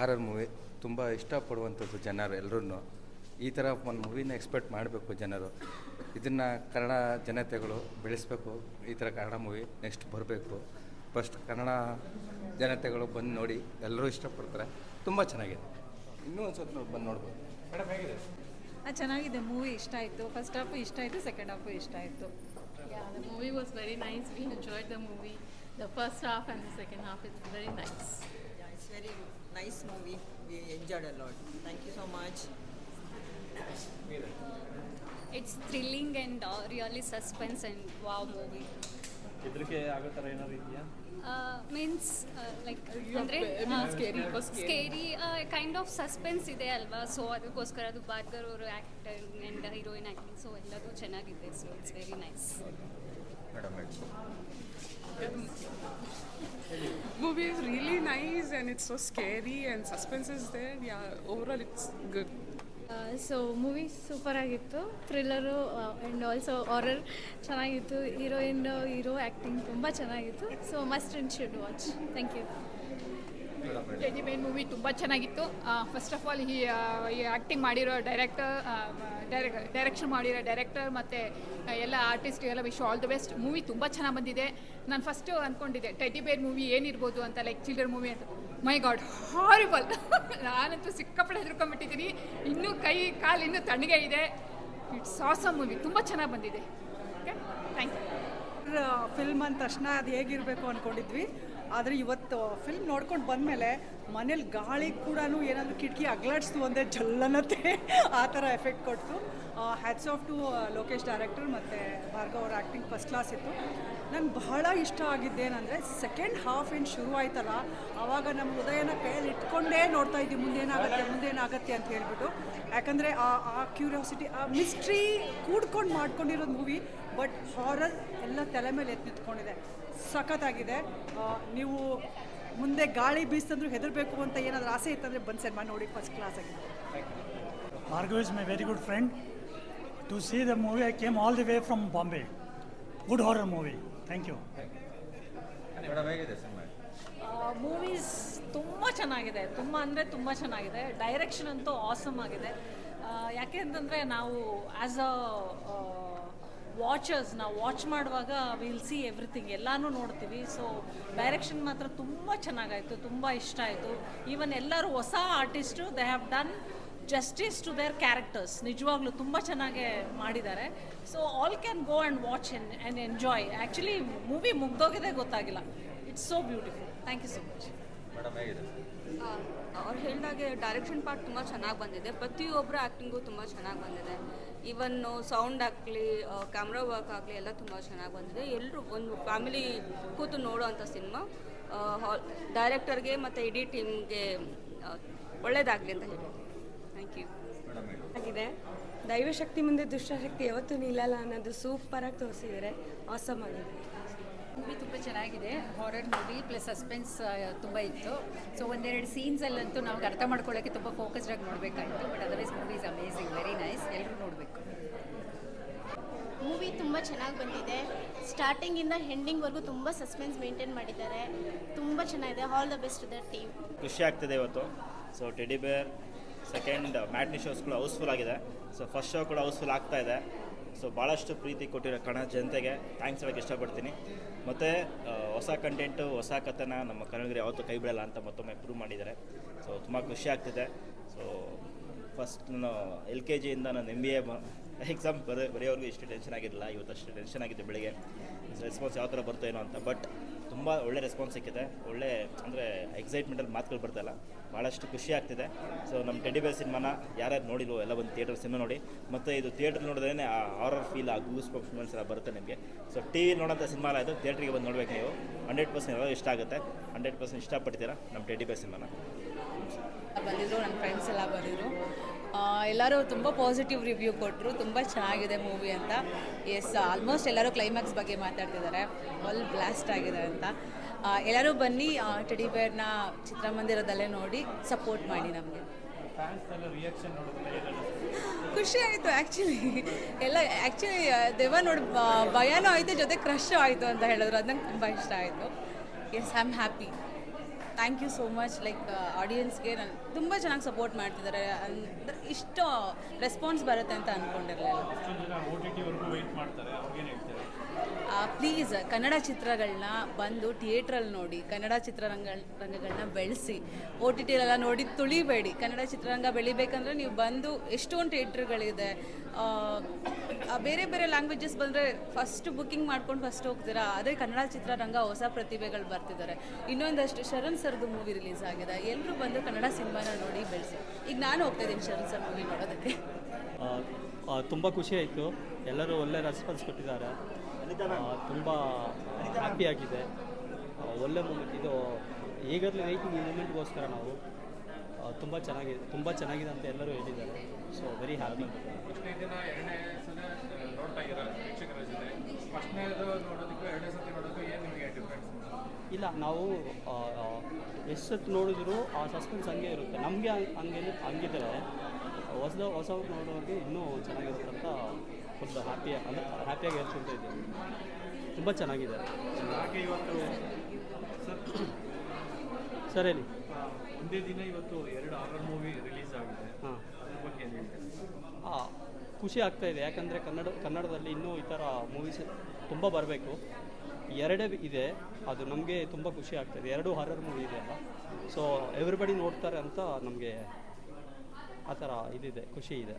ಆರರ್ movie ತುಂಬ ಇಷ್ಟಪಡುವಂಥದ್ದು ಜನರು ಎಲ್ಲರೂ ಈ ಥರ ಒಂದು ಮೂವಿನ ಎಕ್ಸ್ಪೆಕ್ಟ್ ಮಾಡಬೇಕು ಜನರು. ಇದನ್ನು ಕನ್ನಡ ಜನತೆಗಳು ಬೆಳೆಸಬೇಕು. ಈ ಥರ ಕನ್ನಡ ಮೂವಿ ನೆಕ್ಸ್ಟ್ ಬರಬೇಕು. ಫಸ್ಟ್ ಕನ್ನಡ ಜನತೆಗಳು ಬಂದು ನೋಡಿ ಎಲ್ಲರೂ ಇಷ್ಟಪಡ್ತಾರೆ. ತುಂಬ ಚೆನ್ನಾಗಿದೆ. ಇನ್ನೂ ಒಂದು ಸ್ವಲ್ಪ ಬಂದು ನೋಡ್ಬೋದು. ಮೇಡಮ್ ಹೇಗಿದೆ? ಆ, ಚೆನ್ನಾಗಿದೆ. ಮೂವಿ ಇಷ್ಟ ಆಯಿತು. ಫಸ್ಟ್ ಹಾಫು ಇಷ್ಟ ಆಯಿತು ಸೆಕೆಂಡ್ ಹಾಫು ಇಷ್ಟ ಆಯಿತು. Movie was very nice we enjoyed the movie the first half and the second half it's very nice it's very nice movie. We enjoyed a lot. Thank you so much. It's thrilling and uh, really suspense and wow movie. ಹೆದರಿಕೆ ಆಗೋ ಥರ ಏನಾದ್ರು ಇದೆಯಾ Uh, means uh, like ಅಂದರೆ. Scary kind of suspense ಇದೆ ಅಲ್ವಾ so ಅದಕ್ಕೋಸ್ಕರ ಅದು ಭಾರ್ಗರ್ ಅವರು actor and heroine acting so ಎಲ್ಲದೂ ಚೆನ್ನಾಗಿದೆ so it's very nice madam movie is really nice and it's so scary and suspense is there. Yeah, overall it's good. So movie super ಆಗಿತ್ತು. Thriller and also horror ಚೆನ್ನಾಗಿತ್ತು. Heroine hero acting ತುಂಬ ಚೆನ್ನಾಗಿತ್ತು. So must and should watch thank you Teddy main movie ತುಂಬ ಚೆನ್ನಾಗಿತ್ತು. First of all ಈ acting ಮಾಡಿರೋ director direction ಮಾಡಿರೋ director ಮತ್ತು ಎಲ್ಲ ಆರ್ಟಿಸ್ಟ್ ಎಲ್ಲ wish all the best movie ತುಂಬ ಚೆನ್ನಾಗಿ ಬಂದಿದೆ. ನಾನು ಫಸ್ಟು ಅಂದ್ಕೊಂಡಿದ್ದೆ ಟೆಡಿ ಬೇರ್ ಮೂವಿ ಏನಿರ್ಬೋದು ಅಂತ ಲೈಕ್ ಚಿಲ್ಡ್ರನ್ ಮೂವಿ ಅಂತ. ಮೈ ಗಾಡ್ ಹಾರಿಬಲ್ ನಾನಂತೂ ಸಿಕ್ಕಾಪಟ್ಟೆ ಹೆದರ್ಕೊಂಡ್ಬಿಟ್ಟಿದ್ದೀನಿ. ಇನ್ನೂ ಕೈ, ಕಾಲು ಇನ್ನೂ ತಣ್ಣಗೆ ಇದೆ. ಇಟ್ಸ್ ಆಸಮ್ ಮೂವಿ ತುಂಬ ಚೆನ್ನಾಗಿ ಬಂದಿದೆ. ಓಕೆ ಥ್ಯಾಂಕ್ ಯು ಫಿಲ್ಮ್ ಅಂದ ತಕ್ಷಣ ಅದು ಹೇಗಿರಬೇಕು ಅಂದ್ಕೊಂಡಿದ್ವಿ ಆದರೆ ಇವತ್ತು ಫಿಲ್ಮ್ ನೋಡ್ಕೊಂಡು ಬಂದಮೇಲೆ ಮನೇಲಿ ಗಾಳಿ ಕೂಡ ಏನಾದರೂ ಕಿಟಕಿ ಅಗ್ಲಾಡಿಸ್ತು ಅಂದರೆ ಜಲ್ಲನತ್ತೆ. ಆ ಥರ ಎಫೆಕ್ಟ್ ಕೊಡ್ತು. Hats off to Lokesh director ಮತ್ತು ಭಾರ್ಗವ್ ಅವ್ರ ಆ್ಯಕ್ಟಿಂಗ್ ಫಸ್ಟ್ ಕ್ಲಾಸ್ ಇತ್ತು. ನಂಗೆ ಬಹಳ ಇಷ್ಟ ಆಗಿದ್ದೇನೆಂದರೆ ಸೆಕೆಂಡ್ ಹಾಫ್ ಏನು ಶುರು ಆಯ್ತಲ್ಲ ಆವಾಗ ನಮ್ಮ ಹೃದಯನ ಕೈಯಲ್ಲಿ ಇಟ್ಕೊಂಡೇ ನೋಡ್ತಾ ಇದ್ವಿ, ಮುಂದೇನಾಗತ್ತೆ ಮುಂದೇನಾಗತ್ತೆ ಅಂತ ಹೇಳ್ಬಿಟ್ಟು. ಯಾಕಂದರೆ ಆ ಆ ಕ್ಯೂರಿಯಾಸಿಟಿ ಆ ಮಿಸ್ಟ್ರಿ ಕೂಡ್ಕೊಂಡು ಮಾಡ್ಕೊಂಡಿರೋದು ಮೂವಿ ಬಟ್ ಹಾರರ್ ಎಲ್ಲ ತಲೆ ಮೇಲೆ ಎತ್ತು ನಿಂತ್ಕೊಂಡಿದೆ ಸಖತ್ತಾಗಿದೆ ನೀವು ಮುಂದೆ ಗಾಳಿ ಬೀಸ್ತಂದ್ರೂ ಹೆದರಬೇಕು ಅಂತ ಏನಾದರೂ ಆಸೆ ಇತ್ತಂದರೆ ಬಂದು ಸಿನಿಮಾ ನೋಡಿ ಫಸ್ಟ್ ಕ್ಲಾಸ್ ಆಗಿದೆ Bhargav is my very good friend to see the movie I came all the way from Bombay good horror movie thank you movies ತುಂಬ ಚೆನ್ನಾಗಿದೆ, ತುಂಬ ಅಂದರೆ ತುಂಬ ಚೆನ್ನಾಗಿದೆ. ಡೈರೆಕ್ಷನ್ ಅಂತೂ ಆಸಮ್ ಆಗಿದೆ. ಯಾಕೆ ಅಂತಂದರೆ ನಾವು ಆ್ಯಸ್ ಅ ವಾಚರ್ಸ್ ನಾವು ವಾಚ್ ಮಾಡುವಾಗ ವಿಲ್ ಸಿ ಎವ್ರಿಥಿಂಗ್ ಎಲ್ಲನೂ ನೋಡ್ತೀವಿ. ಸೊ ಡೈರೆಕ್ಷನ್ ಮಾತ್ರ ತುಂಬ ಚೆನ್ನಾಗಾಯಿತು, ತುಂಬ ಇಷ್ಟ ಆಯಿತು. ಈವನ್ ಎಲ್ಲರೂ ಹೊಸ artist they have done justice to their characters ನಿಜವಾಗ್ಲೂ ತುಂಬ ಚೆನ್ನಾಗೆ ಮಾಡಿದ್ದಾರೆ. So all can go and watch and and enjoy actually movie ಮುಗ್ದೋಗಿದೆ ಗೊತ್ತಾಗಿಲ್ಲ. It's so beautiful thank you so much ಅವ್ರು ಹೇಳಿದಾಗೆ ಡೈರೆಕ್ಷನ್ ಪಾರ್ಟ್ ತುಂಬ ಚೆನ್ನಾಗಿ ಬಂದಿದೆ. ಪ್ರತಿಯೊಬ್ಬರ ಆ್ಯಕ್ಟಿಂಗು ತುಂಬ ಚೆನ್ನಾಗಿ ಬಂದಿದೆ. ಈವನ್ ಸೌಂಡ್ ಆಗಲಿ ಕ್ಯಾಮ್ರಾ ವರ್ಕ್ ಆಗಲಿ ಎಲ್ಲ ತುಂಬ ಚೆನ್ನಾಗಿ ಬಂದಿದೆ. ಎಲ್ಲರೂ ಒಂದು ಫ್ಯಾಮಿಲಿ ಕೂತು ನೋಡೋವಂಥ ಸಿನಿಮಾ ಹಾಲ್ ಡೈರೆಕ್ಟರ್ಗೆ ಮತ್ತು ಇಡೀ ಟೀಮ್ಗೆ ಒಳ್ಳೆಯದಾಗಲಿ ಅಂತ ಹೇಳಿ. ಥ್ಯಾಂಕ್ ಯು ಆಗಿದೆ. ದೈವಶಕ್ತಿ ಮುಂದೆ ದುಷ್ಟಶಕ್ತಿ ಯಾವತ್ತೂ ನಿಲ್ಲಲ್ಲ ಅನ್ನೋದು ಸೂಪರಾಗಿ ತೋರಿಸಿದರೆ ಆಸಮ್ ಆಗಿದೆ. ಮೂವಿ ತುಂಬ ಚೆನ್ನಾಗಿದೆ. ಹಾರರ್ ಮೂವಿ ಪ್ಲಸ್ ಸಸ್ಪೆನ್ಸ್ ತುಂಬ ಇತ್ತು. ಸೊ ಒಂದೆರಡು ಸೀನ್ಸಲ್ಲಂತೂ ನಮ್ಗೆ ಅರ್ಥ ಮಾಡ್ಕೊಳ್ಳೋಕ್ಕೆ ತುಂಬ ಫೋಕಸ್ಡ್ ಆಗಿ ನೋಡಬೇಕಾಯಿತು. But otherwise movie is amazing very nice ಎಲ್ಲರೂ ನೋಡಬೇಕು. ಮೂವಿ ತುಂಬ ಚೆನ್ನಾಗಿ ಬಂದಿದೆ. ಸ್ಟಾರ್ಟಿಂಗಿಂದ ಎಂಡಿಂಗ್ವರೆಗೂ ತುಂಬ ಸಸ್ಪೆನ್ಸ್ ಮೇಂಟೈನ್ ಮಾಡಿದ್ದಾರೆ. ತುಂಬ ಚೆನ್ನಾಗಿದೆ. All the best the team ಖುಷಿ ಆಗ್ತದೆ ಇವತ್ತು. So Teddy bear second matinee shows ಕೂಡ ಹೌಸ್ಫುಲ್ ಆಗಿದೆ. ಸೊ ಫಸ್ಟ್ ಶೋ ಕೂಡ ಹೌಸ್ಫುಲ್ ಆಗ್ತಾ ಇದೆ. ಸೊ ಭಾಳಷ್ಟು ಪ್ರೀತಿ ಕೊಟ್ಟಿರೋ ಕನ್ನಡ ಜನತೆಗೆ ಥ್ಯಾಂಕ್ಸ್ ಹೇಳೋಕ್ಕೆ ಇಷ್ಟಪಡ್ತೀನಿ. ಮತ್ತು ಹೊಸ ಕಂಟೆಂಟು ಹೊಸ ಕಥೆನ ನಮ್ಮ ಕನ್ನಡಿಗರು ಯಾವತ್ತೂ ಕೈ ಬಿಡಲ್ಲ ಅಂತ ಮತ್ತೊಮ್ಮೆ ಪ್ರೂವ್ ಮಾಡಿದ್ದಾರೆ. ಸೊ ತುಂಬ ಖುಷಿ ಆಗ್ತಿದೆ. ಸೊ ಫಸ್ಟ್ ನಾನು ಎಲ್ ಕೆ ಜಿಯಿಂದ ನಾನು ಎಂ ಬಿ ಎ ಎಕ್ಸಾಮ್ ಬರೋ, ಬರೆಯೋರ್ಗೂ ಇಷ್ಟು ಟೆನ್ಷನ್ ಆಗಿರಲಿಲ್ಲ. ಇವತ್ತು ಅಷ್ಟು ಟೆನ್ಷನ್ ಆಗಿದೆ ಬೆಳಿಗ್ಗೆ. ರೆಸ್ಪಾನ್ಸ್ ಯಾವ ಥರ ಬರ್ತೋ ಏನೋ ಅಂತ. ಬಟ್ ತುಂಬ ಒಳ್ಳೆ ರೆಸ್ಪಾನ್ಸ್ ಸಿಕ್ಕಿದೆ. ಒಳ್ಳೆ, ಅಂದರೆ ಎಕ್ಸೈಟ್ಮೆಂಟಲ್ಲಿ ಮಾತುಗಳು ಬರ್ತಾಯಿಲ್ಲ ಭಾಳಷ್ಟು ಖುಷಿ ಆಗ್ತಿದೆ. ಸೊ ನಮ್ಮ ಟೆಡಿ ಬೇರ್ ಸಿನಿಮಾನ ಯಾರ್ಯಾರು ನೋಡಿಲ್ವೋ ಎಲ್ಲ ಒಂದು ಥಿಯೇಟರ್ ಸಿನಿಮಾ ನೋಡಿ. ಮತ್ತು ಇದು ಥಿಯೇಟ್ರ್ ನೋಡಿದ್ರೇ ಆ ಹಾರರ್ ಫೀಲ್ ಆ ಗೂಸ್ ಪರ್ಫಾರ್ಮೆನ್ಸ್ ಎಲ್ಲ ಬರುತ್ತೆ ನಿಮಗೆ. ಸೊ ಟಿ ವಿ ನೋಡೋಂಥ ಸಿನಿಮಾ ಅಲ್ಲ ಇದು ಥಿಯೇಟ್ರಿಗೆ ಬಂದು ನೋಡ್ಬೇಕು ನೀವು. ಹಂಡ್ರೆಡ್ ಪರ್ಸೆಂಟ್ ಎಲ್ಲ ಇಷ್ಟ ಆಗುತ್ತೆ. ಹಂಡ್ರೆಡ್ ಪರ್ಸೆಂಟ್ ಇಷ್ಟಪಡ್ತೀರಾ ನಮ್ಮ ಟೆಡಿ ಬೇರ್ ಸಿನಿಮಾನ? ಬಂದಿದ್ರು ನನ್ನ ಫ್ರೆಂಡ್ಸ್ ಎಲ್ಲ ಬಂದಿದ್ರು. ಎಲ್ಲರೂ ತುಂಬ ಪಾಸಿಟಿವ್ ರಿವ್ಯೂ ಕೊಟ್ಟರು ತುಂಬ ಚೆನ್ನಾಗಿದೆ ಮೂವಿ ಅಂತ. ಎಸ್ ಆಲ್ಮೋಸ್ಟ್ ಎಲ್ಲರೂ ಕ್ಲೈಮ್ಯಾಕ್ಸ್ ಬಗ್ಗೆ ಮಾತಾಡ್ತಿದ್ದಾರೆ. ಫುಲ್ ಬ್ಲಾಸ್ಟ್ ಆಗಿದೆ ಅಂತ. ಎಲ್ಲರೂ ಬನ್ನಿ ಟೆಡಿ ಬೇರ್ನ ಚಿತ್ರಮಂದಿರದಲ್ಲೇ ನೋಡಿ ಸಪೋರ್ಟ್ ಮಾಡಿ ನಮಗೆ. ಖುಷಿ ಆಯಿತು ಆ್ಯಕ್ಚುಲಿ ಎಲ್ಲ ಆ್ಯಕ್ಚುಲಿ ದೆವ್ವ ನೋಡಿ ಭಯನೂ ಆಯಿತು, ಜೊತೆ ಕ್ರಶ್ ಆಯಿತು ಅಂತ ಹೇಳಿದ್ರು. ಅದು ನಂಗೆ ತುಂಬ ಇಷ್ಟ ಆಯಿತು. Yes I am happy thank you so much like ಆಡಿಯನ್ಸ್ಗೆ ನಾನು ತುಂಬ ಚೆನ್ನಾಗಿ ಸಪೋರ್ಟ್ ಮಾಡ್ತಿದ್ದಾರೆ. ಅಂದರೆ ಇಷ್ಟು ರೆಸ್ಪಾನ್ಸ್ ಬರುತ್ತೆ ಅಂತ ಅಂದ್ಕೊಂಡಿರಲಿಲ್ಲ ಪ್ಲೀಸ್ ಕನ್ನಡ ಚಿತ್ರಗಳನ್ನ ಬಂದು ಥಿಯೇಟ್ರಲ್ಲಿ ನೋಡಿ ಕನ್ನಡ ಚಿತ್ರರಂಗ ರಂಗಗಳನ್ನ ಬೆಳೆಸಿ. ಒ ಟಿ ಟಿಲೆಲ್ಲ ನೋಡಿ ತುಳಿಬೇಡಿ. ಕನ್ನಡ ಚಿತ್ರರಂಗ ಬೆಳಿಬೇಕಂದ್ರೆ ನೀವು ಬಂದು ಎಷ್ಟೊಂದು ಥಿಯೇಟ್ರ್ಗಳಿದೆ ಬೇರೆ ಬೇರೆ ಲ್ಯಾಂಗ್ವೇಜಸ್ ಬಂದರೆ ಫಸ್ಟ್ ಬುಕ್ಕಿಂಗ್ ಮಾಡ್ಕೊಂಡು ಫಸ್ಟ್ ಹೋಗ್ತೀರಾ? ಅದೇ ಕನ್ನಡ ಚಿತ್ರರಂಗ ಹೊಸ ಪ್ರತಿಭೆಗಳು ಬರ್ತಿದ್ದಾರೆ ಇನ್ನೊಂದಷ್ಟು ಶರಣ್ ಸರ್ದು ಮೂವಿ ರಿಲೀಸ್ ಆಗಿದೆ. ಎಲ್ಲರೂ ಬಂದು ಕನ್ನಡ ಸಿನಿಮಾನ ನೋಡಿ ಬೆಳೆಸಿ. ಈಗ ನಾನು ಹೋಗ್ತಾ ಇದ್ದೀನಿ ಶರಣ್ ಸರ್ ಮೂವಿ ನೋಡೋದಕ್ಕೆ. ತುಂಬ ಖುಷಿ ಆಯಿತು. ಎಲ್ಲರೂ ಒಳ್ಳೆ ರೆಸ್ಪಾನ್ಸ್ ಕೊಟ್ಟಿದ್ದಾರೆ. ತುಂಬ ಹ್ಯಾಪಿಯಾಗಿದೆ ಒಳ್ಳೆ ಮೂಮೆಂಟ್ ಇದು ಈಗಲೂ ರೈಟಿಂಗ್ ಈ ಮೂಮೆಂಟ್ಗೋಸ್ಕರ ನಾವು ತುಂಬ ಚೆನ್ನಾಗಿದೆ ತುಂಬ ಚೆನ್ನಾಗಿದೆ ಅಂತ ಎಲ್ಲರೂ ಹೇಳಿದ್ದಾರೆ. ಸೊ ವೆರಿ ಹ್ಯಾಪಿ ಫಸ್ಟ್ನೇ ದಿನ ಎರಡನೇ ಸಲ ನೋಡ್ತಾ ಇರೋ ಪ್ರೇಕ್ಷಕರ ಜೊತೆ? ಫಸ್ಟ್ನೇದು ನೋಡೋದಕ್ಕೂ ಎರಡನೇ ಸತಿ ನೋಡೋದಕ್ಕೂ ಏನು ನಿಮಗೆ ಡಿಫ್ರೆನ್ಸ್ ಇಲ್ಲ ನಾವು ಎಷ್ಟು ಸತಿ ನೋಡಿದ್ರು ಆ ಸಸ್ಪೆನ್ಸ್ ಹಂಗೆ ಇರುತ್ತೆ. ನಮಗೆ ಹಂಗೆ ಹಂಗಿದ್ರೆ ಹೊಸದ ಹೊಸ ನೋಡೋರಿಗೆ ಇನ್ನೂ ಚೆನ್ನಾಗಿರುತ್ತೆ ಅಂತ ಫುಲ್ ಹ್ಯಾಪಿ ಅಂದರೆ ಹ್ಯಾಪಿಯಾಗಿ ಹೇಳ್ಕೊಳ್ತಾ ಇದ್ದೀವಿ ತುಂಬ ಚೆನ್ನಾಗಿದೆ. ಹಾಗೆ ಇವತ್ತು ಸರ್ ಸರ್ ಹೇಳಿ. ಒಂದೇ ದಿನ ಇವತ್ತು ಎರಡು ಆರ್ಡರ್ ಮೂವಿ ರಿಲೀಸ್ ಆಗಿದೆ. ಹಾಂ. ಅದ್ರ ಬಗ್ಗೆ ಹಾಂ ಖುಷಿ ಆಗ್ತಾ ಇದೆ. ಯಾಕಂದರೆ ಕನ್ನಡ ಕನ್ನಡದಲ್ಲಿ ಇನ್ನೂ ಈ ಥರ ಮೂವೀಸ್ ತುಂಬ ಬರಬೇಕು. ಎರಡೇ ಇದೆ, ಅದು ನಮಗೆ ತುಂಬ ಖುಷಿ ಆಗ್ತದೆ. ಎರಡು ಹರರ್ ಮೂವಿ ಇದೆ ಅಲ್ಲ ಸೊ ಎವ್ರಿಬಡಿ ನೋಡ್ತಾರೆ ಅಂತ ನಮಗೆ ಆ ಥರ ಇದಿದೆ, ಖುಷಿ ಇದೆ.